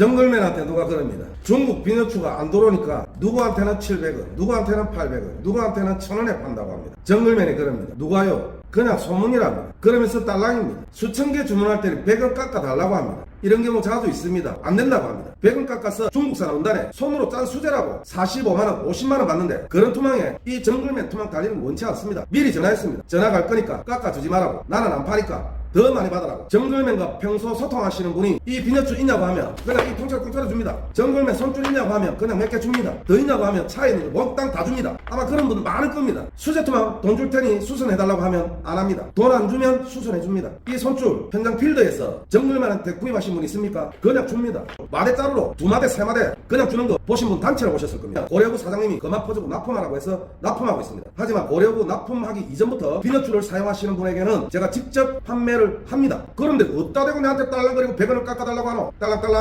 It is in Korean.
정글맨한테 누가 그럽니다. 중국 비너추가 안 들어오니까 누구한테는 700원, 누구한테는 800원, 누구한테는 1000원에 판다고 합니다. 정글맨이 그럽니다. 누가요? 그냥 소문이랍니다. 그러면서 딸랑입니다. 수천 개 주문할 때는 100원 깎아달라고 합니다. 이런 경우 자주 있습니다. 안 된다고 합니다. 100원 깎아서 중국산 원단에 손으로 짠 수제라고 45만원, 50만원 받는데 그런 투망에 이 정글맨 투망 달리는 거 원치 않습니다. 미리 전화했습니다. 전화 갈 거니까 깎아주지 말라고. 나는 안 파니까 더 많이 받으라고. 정글맨과 평소 소통하시는 분이 이 비너줄 있냐고 하면 그냥 이 통째로 통째로 줍니다. 정글맨 손줄 있냐고 하면 그냥 몇 개 줍니다. 더 있냐고 하면 차에 있는 거 몽땅 다 줍니다. 아마 그런 분 많을 겁니다. 수제투망 돈 줄 테니 수선해달라고 하면 안 합니다. 돈 안 주면 수선해 줍니다. 이 손줄 현장 필드에서 정글맨한테 구입하신 분 있습니까? 그냥 줍니다. 마대 자루로 두 마대 세 마대 그냥 주는 거 보신 분 단체로 오셨을 겁니다. 고려구 사장님이 퍼주고 납품하라고 해서 납품하고 있습니다. 하지만 고려구 납품하기 이전부터 비너줄을 사용하시는 분에게는 제가 직접 판매를 합니다. 그런데 어디다 대고 내한테 딸랑거리고 100원을 깎아달라고 하노? 딸랑딸랑